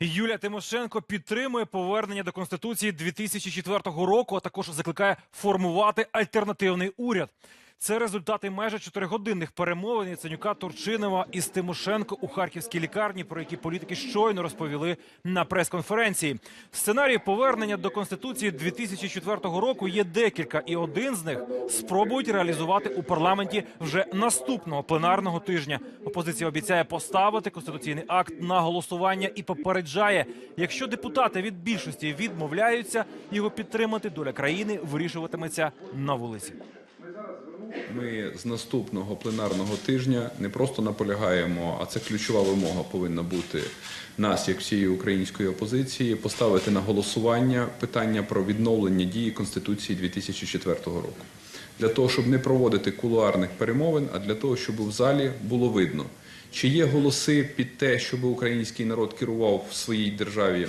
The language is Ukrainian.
Юлія Тимошенко підтримує повернення до конституції 2004 року, а також закликає формувати альтернативний уряд. Це результати майже чотиригодинних перемовин Яценюка Турчинова із Тимошенко у харківській лікарні, про які політики щойно розповіли на прес-конференції. Сценарій повернення до конституції 2004 року є декілька, і один з них спробують реалізувати у парламенті вже наступного пленарного тижня. Опозиція обіцяє поставити конституційний акт на голосування і попереджає, якщо депутати від більшості відмовляються його підтримати, доля країни вирішуватиметься на вулиці. Ми з наступного пленарного тижня не просто наполягаємо, а це ключова вимога повинна бути нас, як всієї української опозиції, поставити на голосування питання про відновлення дії Конституції 2004 року. Для того, щоб не проводити кулуарних перемовин, а для того, щоб в залі було видно, чи є голоси під те, щоб український народ керував в своїй державі